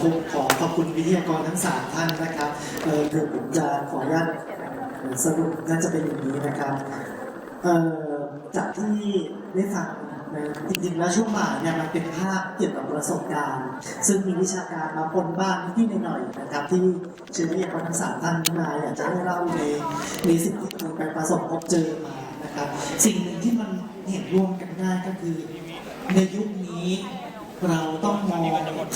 ขอขอขอบคุณวิทยากรทั้งสามท่านนะครับเออผมจะขออนุญาตสรุปน่าจะเป็นอย่างนี้นะครับเออจากที่ได้ฟังจริงๆแล้วช่วงบ่ายเนี่ยมันเป็นภาพเกี่ยวกับประสบการณ์ ซึ่งมีวิชาการมาปนบ้างนิดหน่อยนะครับ ที่เชิญวิทยากรทั้งสามท่านมาอยากจะให้เล่าในในสิ่งที่เคยไปประสบพบเจอมานะครับ สิ่งหนึ่งที่มันเห็นร่วมกันได้ก็คือในยุคนี้ เราต้องมอง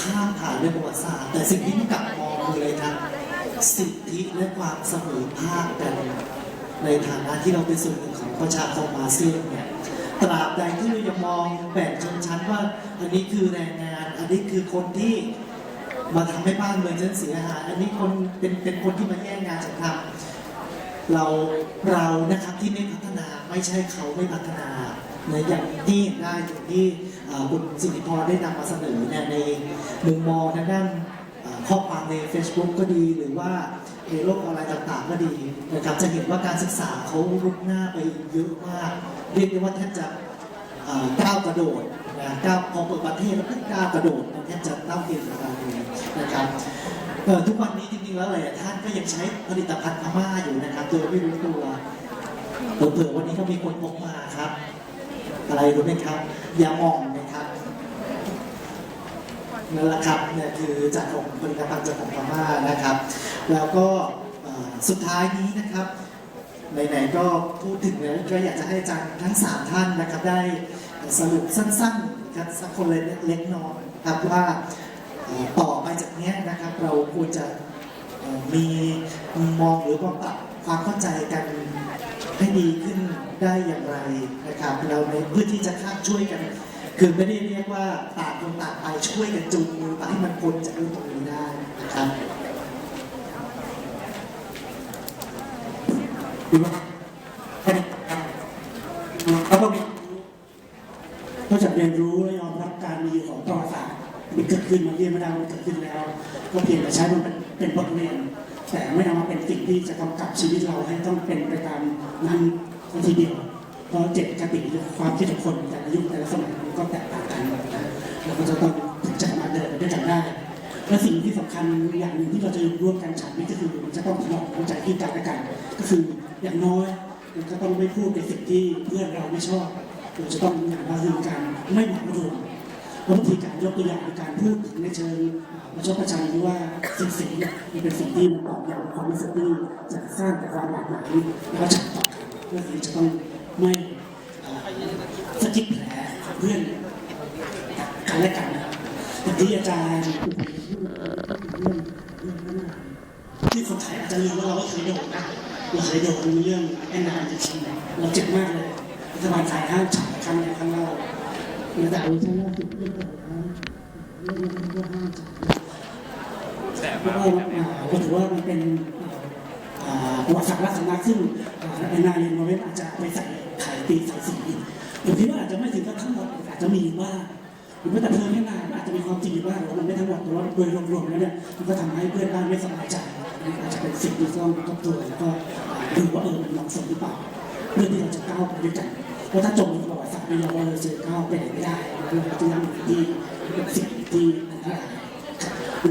ข้ามผ่านเรื่องประวัติศาสตร์แต่สิ่งที่ต้องกลับมองคืออะไรครับสิทธิและความเสมอภาคกัน ในฐานะที่เราเป็นส่วนหนึ่งของประชาคมอาเซียนเนี่ยตราบใดที่เรายังมองแบ่งชนชั้นว่า อันนี้คือแรงงาน อันนี้คือคนที่มาทำให้บ้านเมืองฉันเสียหายอันนี้คนเป็นเป็นคนที่มาแย่งงานฉันทำเราเรานะครับที่ไม่พัฒนาไม่ใช่เขาไม่พัฒนา ในอย่างที่เห็นได้อย่างที่คุณสิริพรได้นำมาเสนอเนี่ยในมุมมองทางด้านเอ่อข้อความใน Facebook ก็ดีหรือว่าในโลกออนไลน์ต่างๆก็ดีนะครับจะเห็นว่าการศึกษาเขารุกหน้าไปเยอะมาก เรียกได้ว่าแทบจะก้าวกระโดดนะก้าวพอเปิดประเทศแล้วก็ก้าวกระโดดแทบจะเต้าเทียมกันเลยนะครับทุกวันนี้จริงๆแล้วหลายท่านก็ยังใช้ผลิตภัณฑ์พม่าอยู่นะครับโดยไม่รู้ตัวเผื่อๆวันนี้ก็มีคนพกมาครับ อะไรรู้ไหมครับยาหมองนะครับนั่นแหละครับเนี่ยคือจากของผลิตภัณฑ์จากของพม่านะครับ แล้วก็สุดท้ายนี้นะครับไหนๆก็พูดถึงแล้วก็อยากจะให้อาจารย์ทั้งสามท่านนะครับ ได้สรุปสั้นๆครับสักคนเล็กน้อยครับว่าต่อไปจากเนี้ยนะครับ เราควรจะมีมุมมองหรือความปรับความเข้าใจกัน ให้ดีขึ้นได้อย่างไรนะครับเราในเพื่อที่จะข้ามช่วยกัน คือไม่ได้เรียกว่าต่างคนต่างไปช่วยกันจูงมือไปให้มันพ้นจากเรื่องตรงนี้ได้นะครับดีไหมแค่นี้ครับแล้วก็มีนอกจากเรียนรู้และยอมรับการมีอยู่ของประวัติศาสตร์มันเกิดขึ้นมาเรียนไม่ได้มันเกิดขึ้นแล้ว ก็เพียงแต่ใช้มันเป็นบทเรียน แต่ไม่นำมาเป็นสิ่งที่จะกำกับชีวิตเราให้ต้องเป็นไปตามนั้นทีเดียวเพราะเจตคติหรือความคิดของคนแต่ละยุคแต่ละสมัยมันก็แตกต่างกันนะเราก็จะต้องถึงจะมาเดินไปด้วยกันได้และสิ่งที่สำคัญอย่างหนึ่งที่เราจะร่วมกันฉันนี่ก็คือมันจะต้องถนอมใจที่กันและกัน ก็คืออย่างน้อยมันก็ต้องไม่พูดในสิ่งที่เพื่อนเราไม่ชอบเราจะต้องอย่างว่าคือการไม่หมายรวม พราะบางทีการยกตัวอย่างในการพูดถึงในเชิงประชดประชันหรือว่าสิ่งสิ่งเนี่ยมันเป็นสิ่งที่มันตอบย้ำความรู้สึกที่จะสร้างแต่ความหลากหลายแล้วก็ฉันต่อกันก็คือจะต้องไม่เอ่อสะกิดแผลของเพื่อนกันและกันนะครับอย่างที่อาจารย์ที่คนไทยอาจจะลืมว่าเราก็เคยโดนนะเราเคยโดนเรื่องแอนนาจะชิมเราเจ็บมากเลยรัฐบาลไทยห้ามฉายครั้งไหนครั้งเล่า แต่เอาใช้ล่าสุดเรื่องของเรื่องเรื่ห้ามฉายเพราะว่าก็ถือว่ามันเป็นอ่าประวัติศาสตร์ราชสำนักซึ่งแอนนาเรนโนเวทอาจจะไปใส่ไข่ตีใส่สีผมคิดว่าอาจจะไม่ถึงกับทั้งหมดอาจจะมีบ้าหรือแม้แต่เพลิงแค่นานอาจจะมีความจริงอยู่บ้าว่ามันไม่ทั้งหมดแต่ว่าโดยรวมๆแล้วเนี่ยมันก็ทำให้เพื่อนบ้านไม่สบายใจอาจจะเป็นสิ่งที่ต้องทบทวนแล้วก็ดูว่าเออมันเหมาะสมหรือเปล่าเพื่อที่เราจะก้าวไปด้วยกันเพราะถ้าจม นประวัติศาร์ไม่ยอมเราจะก้าไปไหนไม่ได้เราจะยังอยู่ที่เป็นสิ่งที่อันตราย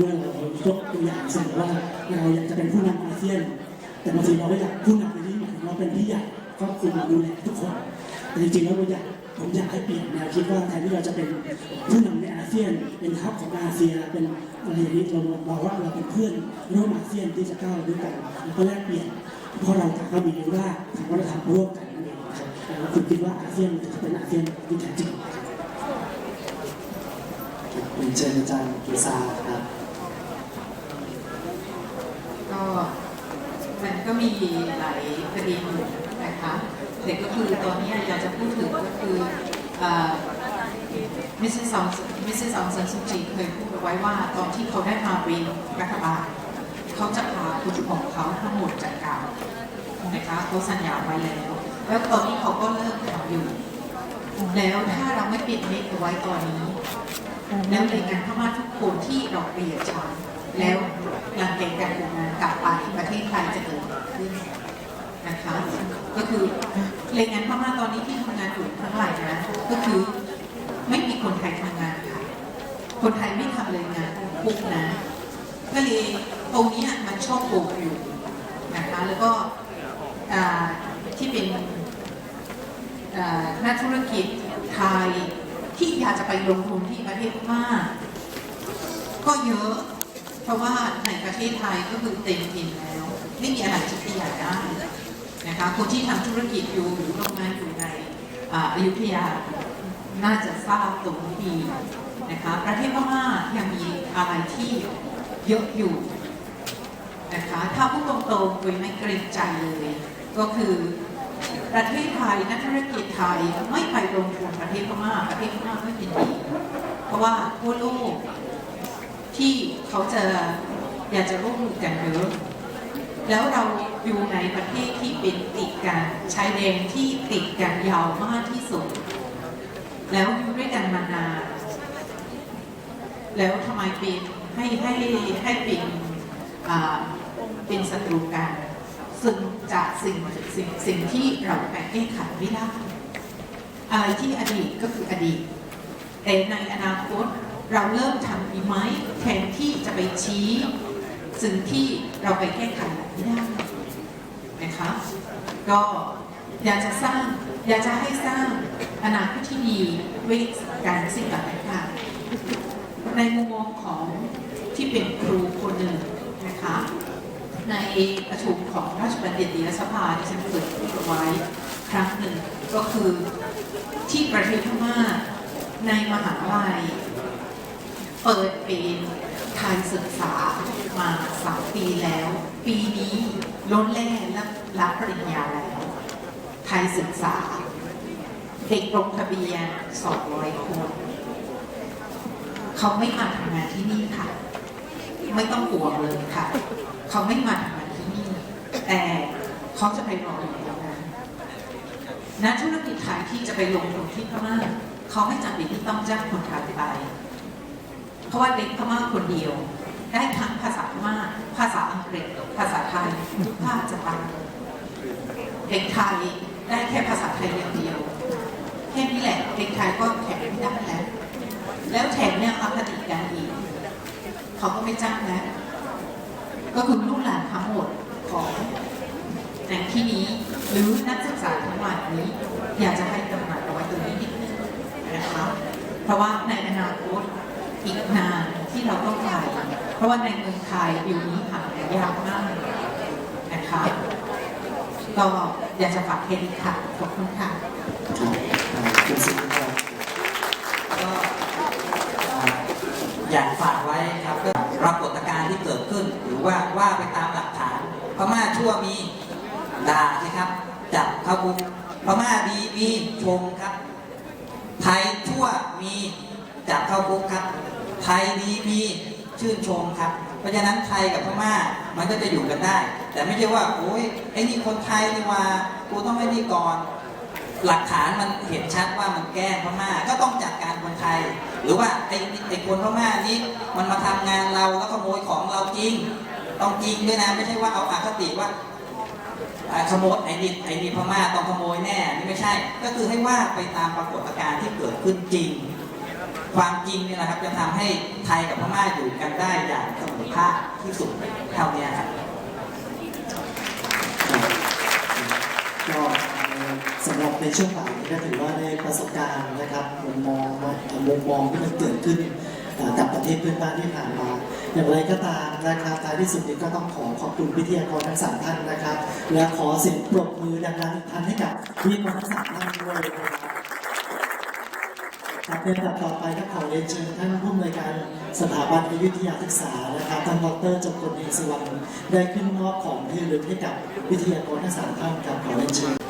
ด้วยเรายกตัวอย่างเสมอว่าเราอยากจะเป็นผู้นำอาเซียน แต่บางทีเราไม่อยากผู้นำในที่หมายถึงเราเป็นพี่ใหญ่ครอบคลุมดูแลทุกคนแต่จริงๆแล้วเราอยากผมอยากให้เปลี่ยนแนวคิดว่าแทนที่เราจะเป็นผู้นำในอาเซียน เป็นทัพของอาเซียนเป็นอะไรอย่างนี้เราบอกว่าเราเป็นเพื่อนร่วมอาเซียนที่จะก้าวด้วยกันแล้วก็แลกเปลี่ยนเพราะเราต่างก็มีว่าทางวัฒนธรรมร่วมกันนั่นเอง แล้วคุณคิดว่าอาเซียนจะเป็นอาเซียนที่แท้จริงผมเชิญอาจารย์กิษาครับก็มันก็มีหลายประเด็นอยู่นะคะแต่ก็คือตอนนี้อยากจะพูดถึงก็คือมิสซิสองมิสซิสองซันซูจีเคยพูดเอาไว้ว่าตอนที่เขาได้มาเป็นรัฐบาลเขาจะพาคนของเขาทั้งหมดจากเก่านะคะเขาสัญญาไว้แล้ว แล้วตอนนี้เขาก็เริ่มทำอยู่ แล้วถ้าเราไม่ปิดเน็ตเอาไว้ตอนนี้ แล้วแรงงานพม่าทุกคนที่เราเปลี่ยนชั้นแล้วหลังจากการทำงานกลับไปประเทศไทยจะเกิดขึ้นนะคะก็คือแรงงานพม่าตอนนี้ที่ทำงานอยู่ทั้งหลายนะก็คือไม่มีคนไทยทำงานค่ะ คนไทยไม่ทำแรงงานคุกนะก็เลยตรงนี้มันชอบโกงอยู่นะคะแล้วก็อ่า ที่เป็นนักธุรกิจไทยที่อยากจะไปลงทุนที่ประเทศพม่าก็เยอะ เพราะว่าในประเทศไทยก็คือเต็มถิ่นแล้ว ไม่มีอะไรที่จะอยากได้นะคะคนที่ทำธุรกิจอยู่หรือโรงงานอยู่ในอยุธยาน่าจะทราบตรงนี้ดีนะคะประเทศพม่ายังมีอะไรที่เยอะอยู่นะคะถ้าพูดตรงๆโดยไม่เกรงใจเลย ก็คือ ประเทศไทยนักธุรกิจไทยไม่ไปลงทุนประเทศพม่าประเทศพม่าไม่ยินดีเพราะว่าทั่วโลกที่เขาจะอยากจะร่วมมือกันเยอะแล้วเราอยู่ในประเทศที่เป็นติดกันชายแดนที่ติดกันยาวมากที่สุด แล้วอยู่ด้วยกันมานานแล้วทำไมเป็นให้ให้ให้เป็นอ่าเป็นศัตรูกัน ซึ่งจากสิ่งสิ่งสิ่งที่เราแก้ไขไม่ได้ อะไรที่อดีตก็คืออดีต แต่ในอนาคตเราเริ่มทำดีไหมแทนที่จะไปชี้ สิ่งที่เราไปแก้ไขไม่ได้นะคะก็อยากจะสร้างอยากจะให้สร้างอนาคตที่ดีด้วยการสิ่งต่างๆในมุมมองของที่เป็นครูคนหนึ่งนะคะ ในประชุมของราชบัณฑิตยสภาที่ฉันเคยพูดเอาไว้ครั้งหนึ่งก็คือที่ประเทศพม่าในมหาลัย เปิดเป็นไทยศึกษามาสามปีแล้ว ปีนี้ล้นแล่และรับปริญญาแล้ว ไทยศึกษา เด็กลงทะเบียน200 คน เขาไม่มาทำงานที่นี่ค่ะ ไม่ต้องกลัวเลยค่ะ เขาไม่มาทำงานที่นี่ แต่เขาจะไปรออยู่ตรงนั้นนักธุรกิจไทยที่จะไปลงทุนที่พม่าเขาไม่จำเป็นที่ต้องจ้างคนไทยไป เพราะว่าเด็กพม่าคนเดียว ได้ทั้งภาษาพม่า ภาษาอังกฤษ ภาษาไทยทุกภาคจะไปเด็กไทยได้แค่ภาษาไทยอย่างเดียวแค่นี้แหละเด็กไทยก็แข็งไม่ได้แล้วแถมเนี่ยอคติกันอีก เขาก็ไม่จ้างแล้ว ก็คือลูกหลานทั้งหมดของในที่นี้หรือนักศึกษาทั้งหลายนี้ อยากจะให้ตระหนักเอาไว้ตรงนี้นิดนึงนะคะเพราะว่าในอนาคตอีกนานที่เราต้องไปเพราะว่าในเมืองไทยอยู่นี้หายากมากนะคะก็อยากจะฝากแค่นี้ค่ะขอบคุณค่ะ อยากฝากไว้ครับเรื่องปรากฏการณ์ที่เกิดขึ้น หรือว่าว่าไปตามหลักฐานพม่าชั่วมีด่าใช่ครับ จับเข้าคุกพม่าดีมีชมครับ ไทยชั่วมีจับเข้าคุกครับ ไทยดีมีชื่นชมครับ เพราะฉะนั้นไทยกับพม่ามันก็จะอยู่กันได้ แต่ไม่ใช่ว่าโอ้ยไอ้นี่คนไทยนี่ว่ากูต้องไอ้นี่ก่อน หลักฐานมันเห็นชัดว่ามันแกล้งพม่าก็ต้องจัดการคนไทย หรือว่าไอ้ไอ้คนพม่านี้มันมาทำงานเราแล้วขโมยของเราจริง ต้องจริงด้วยนะไม่ใช่ว่าเอาอาคติว่าอ่าขโมยไอ้นี่ไอ้นี่พม่าต้องขโมยแน่นี่ไม่ใช่ ก็คือให้ว่าไปตามปรากฏการณ์ที่เกิดขึ้นจริง ความจริงเนี่ยนะครับจะทำให้ไทยกับพม่าอยู่กันได้อย่างเสมอภาคที่สุดเท่านี้ครับ ในช่วงบ่ายนี้ก็ถือว่าได้ประสบการณ์นะครับมุมมองมุมมองที่มันเกิดขึ้นกับประเทศเพื่อนบ้านที่ผ่านมา อย่างไรก็ตามนะครับท้ายที่สุดนี้ก็ต้องขอขอบคุณวิทยากรทั้งสามท่านนะครับ และขอเสียงปรบมือดังๆอีกท่านให้กับวิทยากรทั้งสามท่านด้วยนะครับในลำดับต่อไปก็ขอเรียนเชิญท่านผู้อำนวยการสถาบันวิทยาศึกษานะครับท่านดรจงกลเอกสวรรณได้ขึ้นมอบของที่ระลึกให้กับวิทยากรทั้งสามท่านครับขอเรียนเชิญ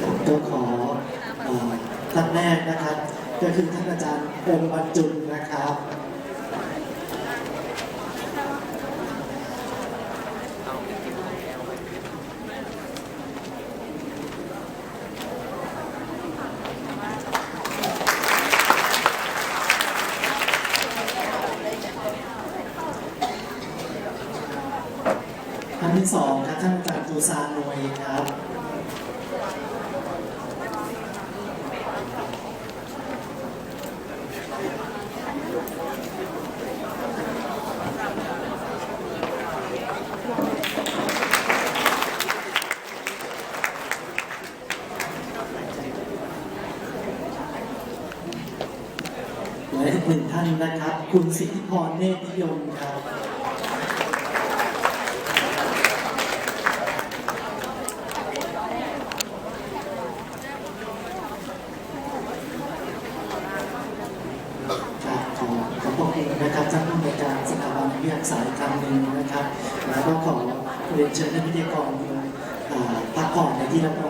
ผม ก็ขอท่านแรกนะครับ ก็คือท่านอาจารย์องค์บรรจุลนะครับท่านานที่สองครับท่านอาจารย์ตูซานนวยครับ และอีกหนึ่งท่านนะครับ คุณสิทธิพรเนตรนิยมครับขอบคุณนะครับท่านผู้ในการสถาบันวิทยาศาสตร์อีกครั้งหนึ่งนะครับ แล้วก็ขอเรียนเชิญท่านพิธีกรอ่าพักผ่อนในที่รับรอง